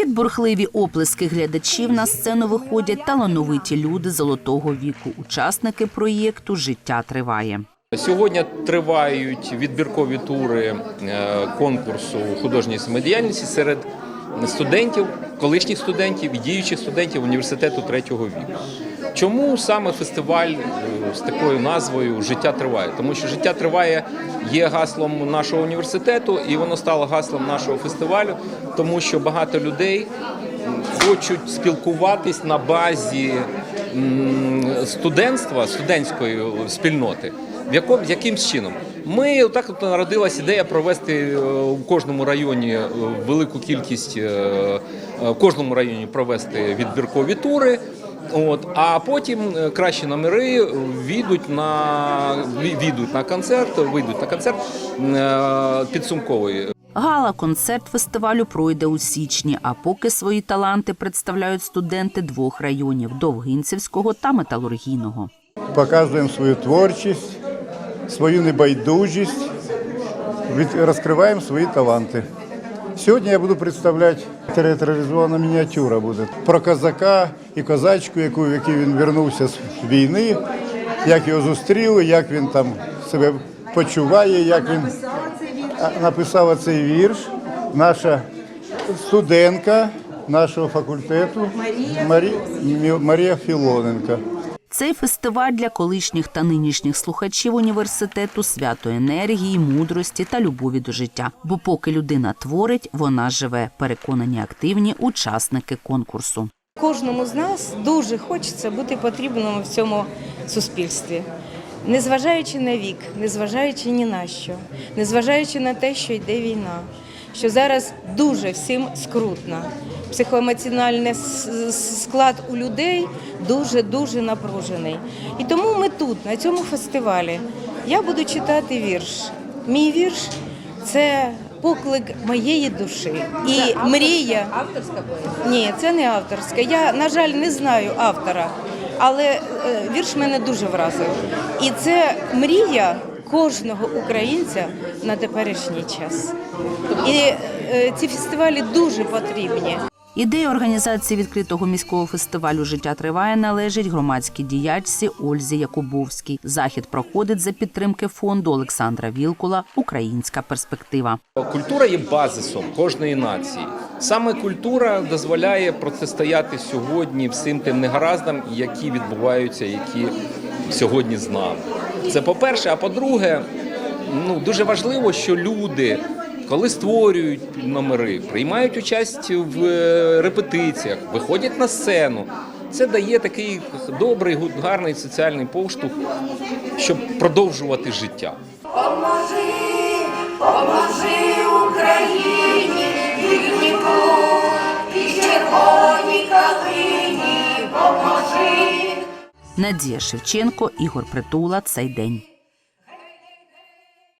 Під бурхливі оплески глядачів на сцену виходять талановиті люди золотого віку, учасники проєкту Життя триває. Сьогодні тривають відбіркові тури е, конкурсу художньої самодіяльності серед студентів, колишніх студентів і діючих студентів університету третього віку. Чому саме фестиваль е, з такою назвою Життя триває? Тому що життя триває є гаслом нашого університету, і воно стало гаслом нашого фестивалю, тому що багато людей хочуть спілкуватись на базі студентства, студентської спільноти. В якому якимсь чином ми так от народилась ідея провести е, в кожному районі е, велику кількість е, в кожному районі провести відбіркові тури. От, а потім кращі номери війдуть на війдуть на концерт, вийдуть на концерт підсумковий. Гала-концерт фестивалю пройде у січні, а поки свої таланти представляють студенти двох районів Довгинцівського та Металургійного. показуємо свою творчість, свою небайдужість, розкриваємо свої таланти. Сьогодні я буду представляти театралізована мініатюра буде про козака і козачку, яку, в якій він вернувся з війни, як його зустріли, як він там себе почуває, як він написала цей вірш. Наша студентка нашого факультету Марі... Мі- Марія Філоненка. Цей фестиваль для колишніх та нинішніх слухачів університету свято енергії, мудрості та любові до життя. Бо поки людина творить, вона живе. Переконані активні учасники конкурсу. Кожному з нас дуже хочеться бути потрібним в цьому суспільстві. Незважаючи на вік, незважаючи ні на що, незважаючи на те, що йде війна, що зараз дуже всім скрутно. Психоемоціональний склад у людей дуже-дуже напружений. І тому ми тут, на цьому фестивалі, я буду читати вірш. Мій вірш це поклик моєї душі. І мрія. Авторська поезія? Ні, це не авторська. Я, на жаль, не знаю автора, але е, вірш мене дуже вразив. І це мрія кожного українця на теперішній час. І е, ці фестивалі дуже потрібні. Ідея організації відкритого міського фестивалю Життя триває належить громадській діячці Ользі Якубовській. Захід проходить за підтримки фонду Олександра Вілкула Українська перспектива. Культура є базисом кожної нації. Саме культура дозволяє протистояти сьогодні всім тим негараздам, які відбуваються, які сьогодні з нами. Це по-перше, а по-друге, ну дуже важливо, що люди, коли створюють номери, приймають участь в е, репетиціях, виходять на сцену. Це дає такий добрий, гарний соціальний поштовх, щоб продовжувати життя. Поможи, поможи Україні, вільні і червоній калині, поможи. Надія Шевченко, Ігор Притула. Цей день.